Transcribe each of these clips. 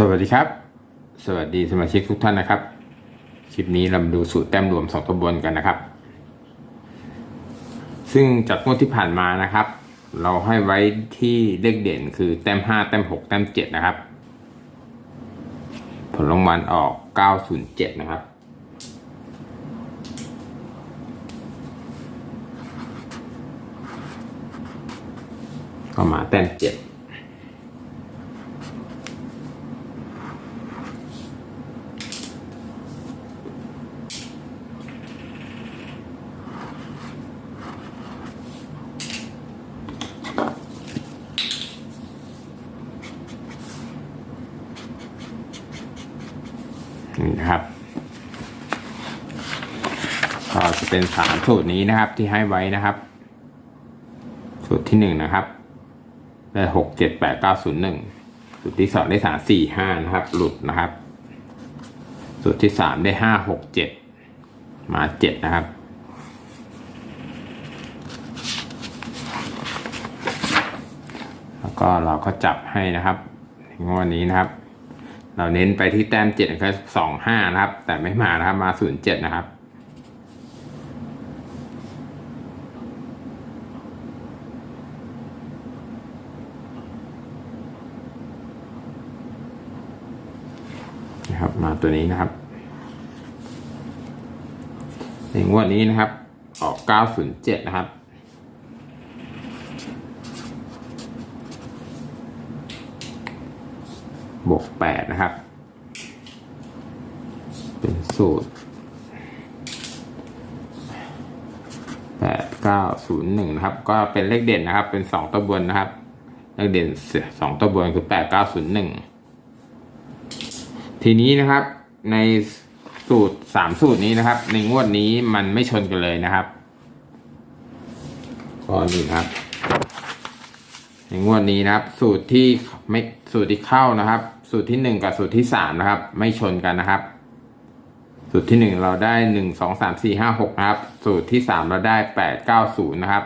สวัสดีครับ สวัสดีสมาชิกทุกท่านนะครับ คลิปนี้เรามาดูสูตรแต้มรวมสองตัวบนกันนะครับ ซึ่งจากงวดที่ผ่านมานะครับ เราให้ไว้ที่เลขเด่นคือแต้มห้าแต้มหกแต้มเจ็ดนะครับ ผลรางวัลออกเก้าศูนย์เจ็ดนะครับ ก็มาแต้มเจ็ด นี่นะครับก็จะ เป็นสามสูตรนี้นะครับที่ให้ไว้นะครับ สูตรที่หนึ่งนะครับได้หกเจ็ดแปดเก้าศูนย์หนึ่งสูตรที่สองได้สามสี่ห้านะครับ หลุดนะครับ สูตรที่สามได้ห้าหกเจ็ดมาเจ็ดนะครับแล้วก็เราก็จับให้นะครับงวดนี้นะครับ เราเน้นไปที่แต้มเจ็ดคือสองห้านะครับ แต่ไม่มานะครับมาศูนย์เจ็ดนะครับ มาตัวนี้นะครับในงวดนี้นะครับ ออก 907 นะครับบวก8นะครับ เป็นสูตร 8901 นะครับ ก็เป็นเลขเด่นนะครับ เป็น 2ตัวบนนะครับ เลขเด่น 2ตัวบนคือ 8901 ทีนี้นะครับในสูตรสามสูตรนี้นะครับ ในงวดนี้มันไม่ชนกันเลยนะครับข้อนี้นะครับ ในงวดนี้นะครับ สูตรที่ไม่สูตรที่เข้านะครับ สูตรที่หนึ่งกับสูตรที่สามนะครับ ไม่ชนกันนะครับ สูตรที่หนึ่งเราได้หนึ่งสองสามสี่ห้าหกนะครับ สูตรที่สามเราได้แปดเก้าศูนย์นะครับ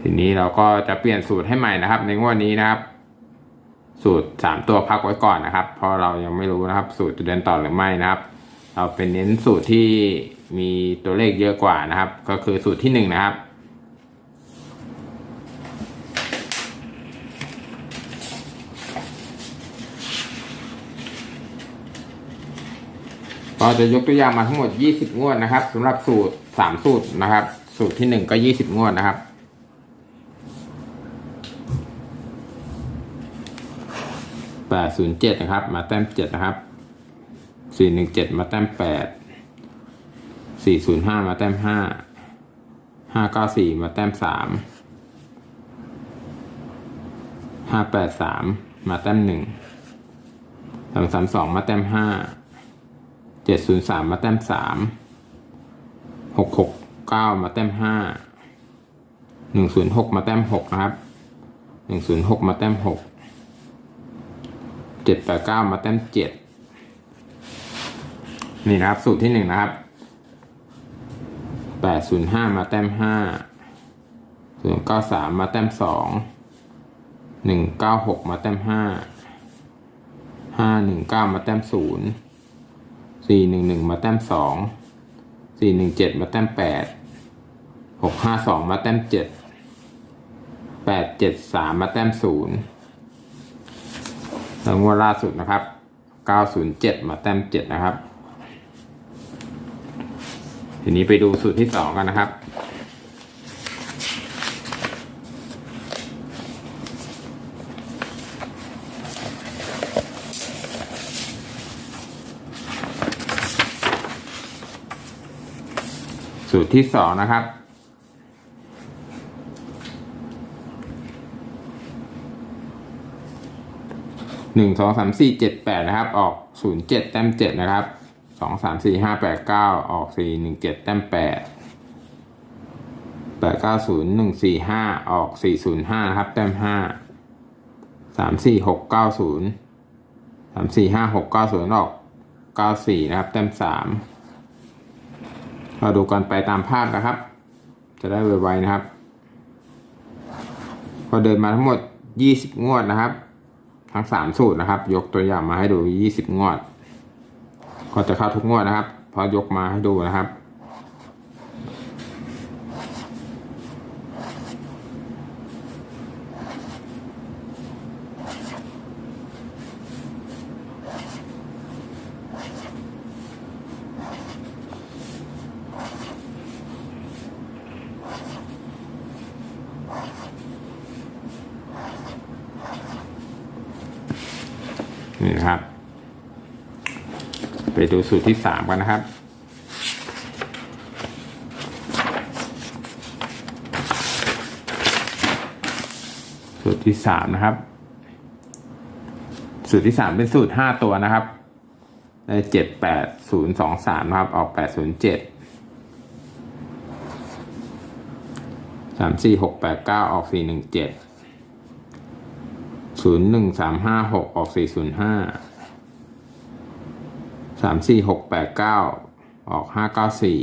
ทีนี้เราก็จะเปลี่ยนสูตรให้ใหม่นะครับ ในงวดนี้นะครับ สูตรสามตัวพักไว้ก่อนนะครับ เพราะเรายังไม่รู้นะครับ สูตรจะเดินต่อหรือไม่นะครับ เราเป็นเน้นสูตรที่มีตัวเลขเยอะกว่านะครับ ก็คือสูตรที่หนึ่งนะครับก็จะยกตัวอย่างมาทั้งหมด 20 งวดนะครับสำหรับสูตร 3 สูตรนะครับ สูตรที่ 1 ก็ 20 งวดนะครับ 807 นะครับ มาแต้ม 7 นะครับ 417 มาแต้ม 8 405 มาแต้ม 5 594 มาแต้ม 3 583 มาแต้ม 1 332 มาแต้ม5เจ็ดศูนย์สามมาแต้มสามหกหกเก้ามาแต้มห้าหนึ่งศูนย์หกมาแต้มหกนะครับหนึ่งศูนย์หกมาแต้มหก เจ็ดแปดเก้ามาแต้มเจ็ดนี่นะครับ สูตรที่หนึ่งนะครับแปดศูนย์ห้ามาแต้มห้าศูนย์เก้าสามมาแต้มสองหนึ่งเก้าหกมาแต้มห้าห้าหนึ่งเก้ามาแต้มศูนย์สี่หนึ่งหนึ่งมาแต้มสองสี่หนึ่งเจ็ดมาแต้มแปดหกห้าสองมาแต้มเจ็ดแปดเจ็ดสามมาแต้มศูนย์ งวดล่าสุดนะครับเก้าศูนย์เจ็ดมาแต้มเจ็ดนะครับ ทีนี้ไปดูสูตรที่สองกันนะครับ สูตรที่สองนะครับ หนึ่งสองสามสี่เจ็ดแปดนะครับ ออกศูนย์เจ็ดแต้มเจ็ดนะครับสองสามสี่ห้าแปดเก้าออกสี่หนึ่งเจ็ดแต้มแปดแปดเก้าศูนย์หนึ่งสี่ห้าออกสี่ศูนย์ห้าครับ แต้มห้าสามสี่หกเก้าศูนย์สามสี่ห้าหกเก้าศูนย์ออกเก้าสี่นะครับ แต้มสามเราดูกันไปตามภาพนะครับ จะได้ไวๆนะครับ พอเดินมาทั้งหมด20งวดนะครับ ทั้งสามสูตรนะครับ ยกตัวอย่างมาให้ดูยี่สิบงวด ก็จะเข้าทุกงวดนะครับ พอยกมาให้ดูนะครับ นี่นะครับ ไปดูสูตรที่สามกันนะครับ สูตรที่สามนะครับ สูตรที่สามเป็นสูตรห้าตัวนะครับได้เจ็ดแปดศูนย์สองสามนะครับ ออกแปดศูนย์เจ็ดสามสี่หกแปดเก้าออกสี่หนึ่งเจ็ด ศูนย์หนึ่งสามห้าหกออกสี่ศูนย์ห้าสามสี่หกแปดเก้าออกห้าเก้าสี่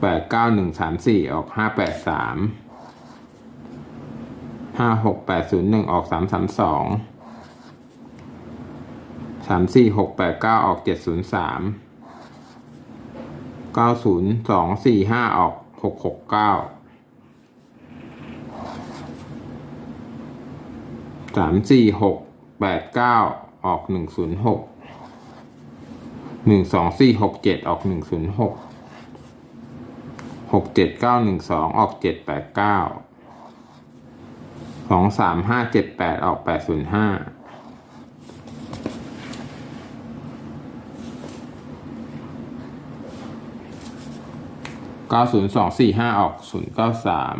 แปดเก้าหนึ่งสามสี่ออกห้าแปดสามห้าหกแปดศูนย์หนึ่งออกสามสามสองสามสี่หกแปดเก้าออกเจ็ดศูนย์สามเก้าศูนย์สองสี่ห้าออกหกหกเก้า สามสี่หกแปดเก้าออกหนึ่งศูนย์หกหนึ่งสองสี่หกเจ็ดออกหนึ่งศูนย์หกหกเจ็ดเก้าหนึ่งสองออกเจ็ดแปดเก้าสองสามห้าเจ็ดแปดออกแปดศูนย์ห้าเก้าศูนย์สองสี่ห้าออกศูนย์เก้าสาม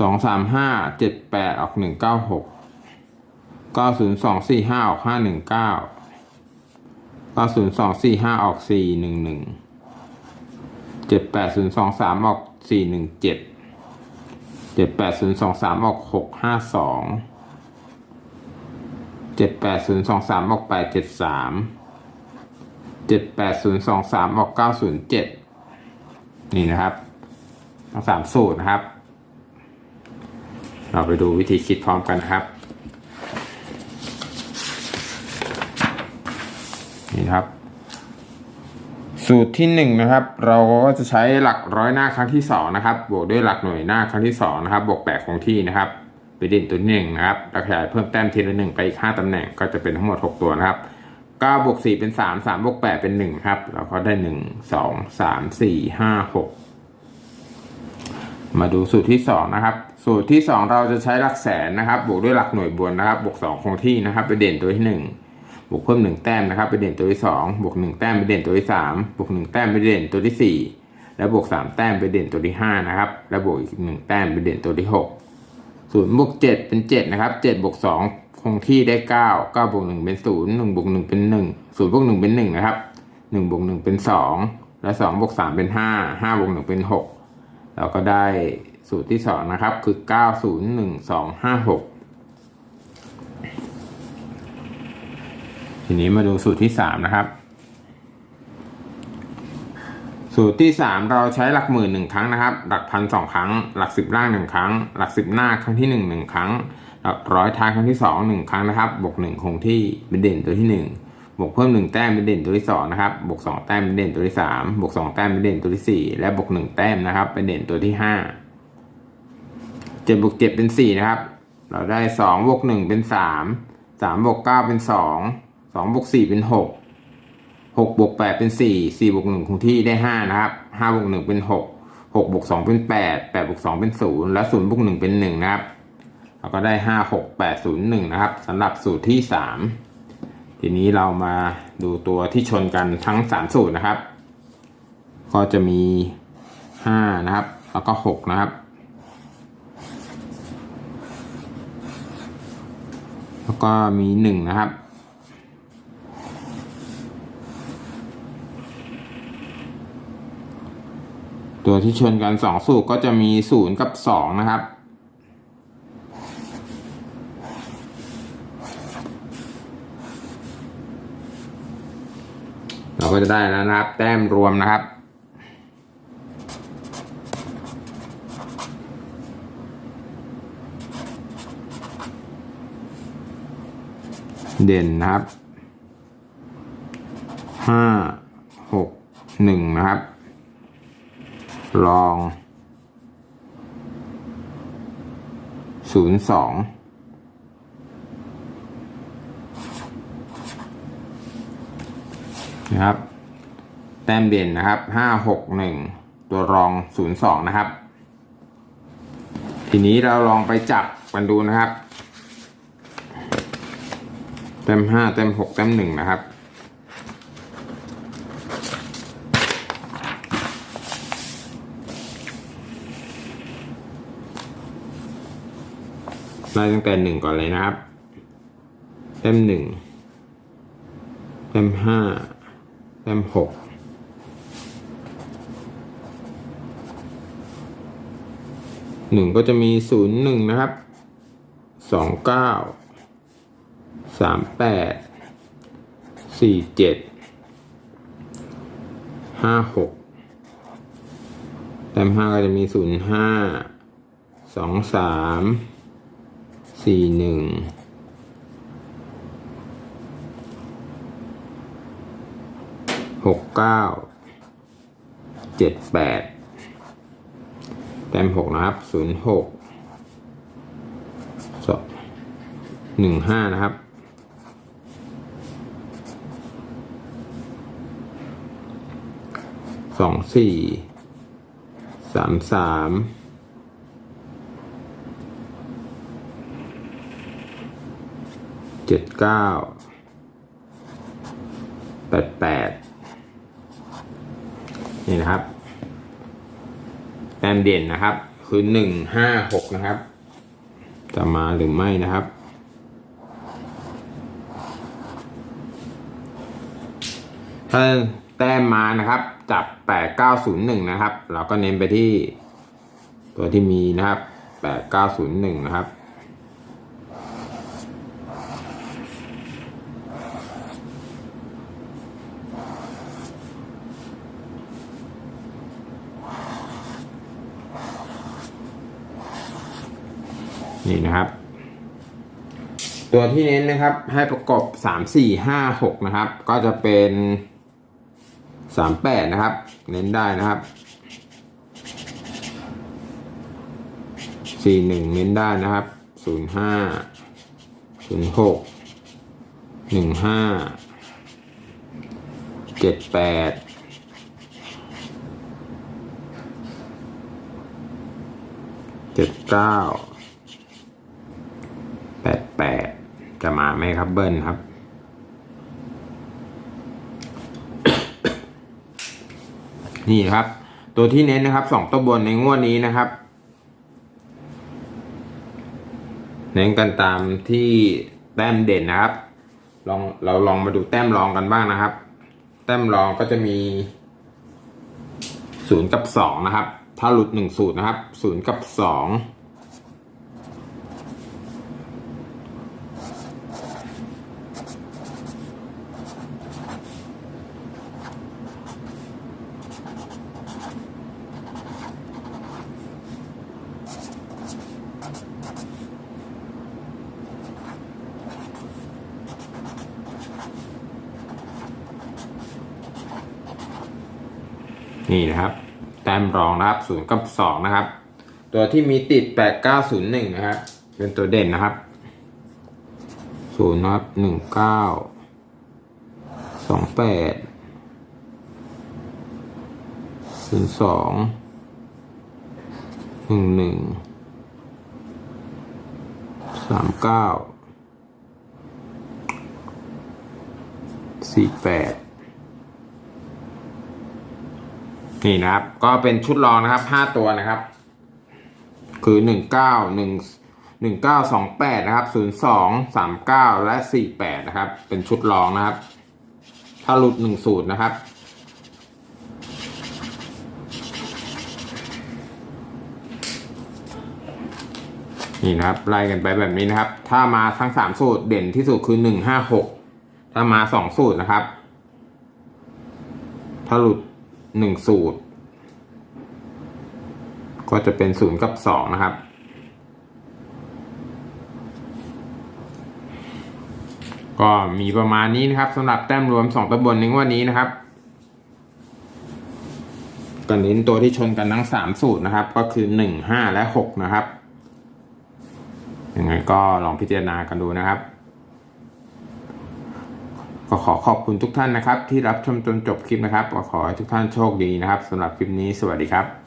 สองสามห้าเจ็ดแปดออกหนึ่งเก้าหกเก้าศูนย์สองสี่ห้าออกห้าหนึ่งเก้าเก้าศูนย์สองสี่ห้าออกสี่หนึ่งหนึ่งเจ็ดแปดศูนย์สองสามออกสี่หนึ่งเจ็ดเจ็ดแปดศูนย์สองสามออกหกห้าสองเจ็ดแปดศูนย์สองสามออกแปดเจ็ดสามเจ็ดแปดศูนย์สองสามออกเก้าศูนย์เจ็ดนี่นะครับทั้งสามสูตรนะครับ เราไปดูวิธีคิดพร้อมกันนะครับ นี่ครับ สูตรที่หนึ่งนะครับ เราก็จะใช้หลักร้อยหน้าครั้งที่สองนะครับ บวกด้วยหลักหน่วยหน้าครั้งที่สองนะครับ บวกแปดคงที่นะครับ ไปเด่นตัวที่หนึ่งนะครับเราขยายเพิ่มแต้มทีละหนึ่งไปอีกห้าตำแหน่งก็จะเป็นทั้งหมดหกตัวนะครับเก้าบวกสี่เป็นสามสามบวกแปดเป็นหนึ่งครับเราก็ได้หนึ่งสองสา มาดูสูตรที่สองนะครับ สูตรที่สองเราจะใช้หลักแสนนะครับ บวกด้วยหลักหน่วยบนนะครับ บวกสองคงที่นะครับ ไปเด่นตัวที่หนึ่งบวกเพิ่มหนึ่งแต้มนะครับ ไปเด่นตัวที่สองบวกหนึ่งแต้มไปเด่นตัวที่สามบวกหนึ่งแต้มไปเด่นตัวที่สี่แล้วบวกสามแต้มไปเด่นตัวที่ห้านะครับ แล้วบวกอีกหนึ่งแต้มไปเด่นตัวที่หกศูนย์บวกเจ็ดเป็นเจ็ดนะครับเจ็ดบวกสองคงที่ได้เก้าเก้าบวกหนึ่งเป็นศูนย์หนึ่งบวกหนึ่งเป็นหนึ่งศูนย์บวกหนึ่งเป็นหนึ่งนะครับหนึ่งบวกหนึ่งเป็นสองและสองบวกสามเป็นห้าห้าบวกหนึ่งเป็นหก เราก็ได้สูตรที่สองนะครับ คือเก้าศูนย์หนึ่งสองห้าหกทีนี้มาดูสูตรที่สามนะครับ สูตรที่สามเราใช้หลักหมื่นหนึ่งครั้งนะครับ หลักพันสองครั้ง หลักสิบล่างหนึ่งครั้ง หลักสิบหน้าครั้งที่หนึ่งหนึ่งครั้งหลักร้อยท้ายครั้งที่สองหนึ่งครั้งนะครับบวกหนึ่งคงที่เป็นเด่นตัวที่หนึ่ง บวกเพิ่มหนึ่งแต้มเป็นเด่นตัวที่สองนะครับบวกสองแต้มเป็นเด่นตัวที่สามบวกสองแต้มเป็นเด่นตัวที่สี่และบวกหนึ่งแต้มนะครับ เป็นเด่นตัวที่ห้าเจ็ดบวกเจ็ดเป็นสี่นะครับ เราได้สองบวกหนึ่งเป็นสามสามบวกเก้าเป็นสองสองบวกสี่เป็นหกหกบวกแปดเป็นสี่สี่บวกหนึ่งคงที่ได้ห้านะครับห้าบวกหนึ่งเป็นหกหกบวกสองเป็นแปดแปดบวกสองเป็นศูนย์และศูนย์บวกหนึ่งเป็นหนึ่งนะครับเราก็ได้ห้าหกแปดศูนย์หนึ่งนะครับสำหรับสูตรที่สาม ทีนี้เรามาดูตัวที่ชนกันทั้งสามสูตรนะครับ ก็จะมีห้านะครับ แล้วก็หกนะครับ แล้วก็มีหนึ่งนะครับ ตัวที่ชนกันสองสูตรก็จะมีศูนย์กับสองนะครับ ก็จะได้แล้วนะครับ แต้มรวมนะครับเด่นนะครับห้าหกหนึ่งนะครับ ลองศูนย์สอง นะครับ แต้มเด่นนะครับห้าหกหนึ่งตัวรองศูนย์สองนะครับ ทีนี้เราลองไปจับกันดูนะครับแต้มห้าแต้มหกแต้มหนึ่งนะครับ ไล่ตั้งแต่หนึ่งก่อนเลยนะครับแต้มหนึ่งแต้มห้า แต้มหกหนึ่งก็จะมีศูนย์หนึ่งนะครับสองเก้าสามแปดสี่เจ็ดห้าหกแต้มห้าก็จะมีศูนย์ห้าสองสามสี่หนึ่ง หกเก้าเจ็ดแปดแต้มหกนะครับศูนย์หกสองหนึ่งห้านะครับสองสี่สามสามเจ็ดเก้าแปดแปด นี่นะครับแต้มเด่นนะครับ คือหนึ่งห้าหกนะครับ จะมาหรือไม่นะครับ ถ้าแต้มมานะครับ จับแปดเก้าศูนย์หนึ่งนะครับ เราก็เน้นไปที่ตัวที่มีนะครับแปดเก้าศูนย์หนึ่งนะครับ นี่นะครับ ตัวที่เน้นนะครับให้ประกบสามสี่ห้าหกนะครับ ก็จะเป็นสามแปดนะครับ เน้นได้นะครับสี่หนึ่งเน้นได้นะครับศูนย์ห้าศูนย์หกหนึ่งห้าเจ็ดแปดเจ็ดเก้า แปดแปดจะมาไหมครับเบิ้ลครับ นี่ครับ ตัวที่เน้นนะครับสองตัวบนในงวดนี้นะครับ เน้นกันตามที่แต้มเด่นนะครับ ลองเราลองมาดูแต้มรองกันบ้างนะครับ แต้มรองก็จะมีศูนย์กับสองนะครับ ถ้าหลุดหนึ่งสูตรนะครับศูนย์กับสอง นี่นะครับ แต้มรองนะครับศูนย์กับสองนะครับ ตัวที่มีติดแปดเก้าศูนย์หนึ่งนะครับเป็นตัวเด่นนะครับศูนย์นะครับหนึ่งเก้าสองแปดศูนย์สองหนึ่งหนึ่งสามเก้าสี่แปด นี่นะครับ ก็เป็นชุดรองนะครับห้าตัวนะครับ คือหนึ่งเก้าหนึ่งหนึ่งเก้าสองแปดนะครับศูนย์สองสามเก้าและสี่แปดนะครับ เป็นชุดรองนะครับ ถ้าหลุดหนึ่งสูตรนะครับนี่นะครับไล่กันไปแบบนี้นะครับ ถ้ามาทั้งสามสูตรเด่นที่สุดคือหนึ่งห้าหกถ้ามาสองสูตรนะครับ ถ้าหลุด หนึ่งสูตร ก็จะเป็นศูนย์กับสองนะครับ ก็มีประมาณนี้นะครับสำหรับแต้มรวมสองตัวบนในงวันนี้นะครับก็เน้นตัวที่ชนกันทั้งสามสูตรนะครับ ก็คือหนึ่งห้าและหกนะครับยังไงก็ลองพิจารณากันดูนะครับ ก็ขอขอบคุณทุกท่านนะครับ ที่รับชมจนจบคลิปนะครับก็ขอให้ทุกท่านโชคดีนะครับสำหรับคลิปนี้สวัสดีครับ